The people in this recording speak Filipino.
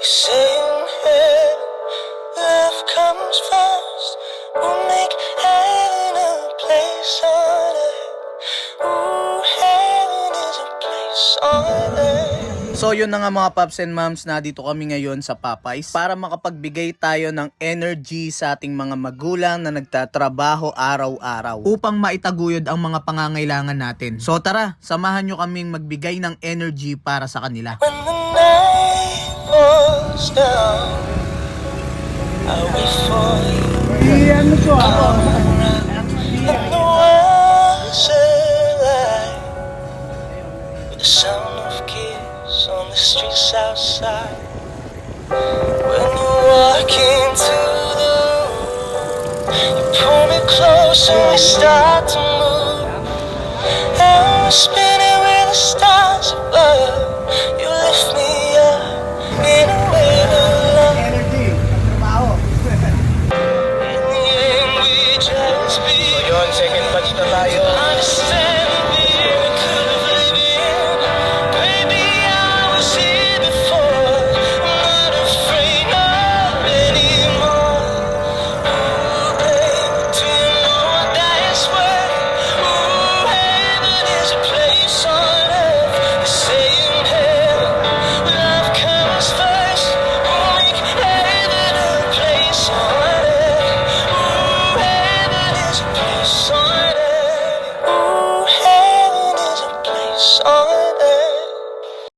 You say in heaven, love comes first. We'll make heaven a place on earth. Ooh, heaven is a place on earth. So yun na nga mga paps and moms na dito kami ngayon sa Popeyes para makapagbigay tayo ng energy sa ating mga magulang na nagtatrabaho araw-araw upang maitaguyod ang mga pangangailangan natin. So tara, samahan nyo kaming magbigay ng energy para sa kanila. When the I'll wait for you. And alive with the sound of kids on the streets outside. When you walk into the room, you pull me close and we start to move. And we're na tayo. decided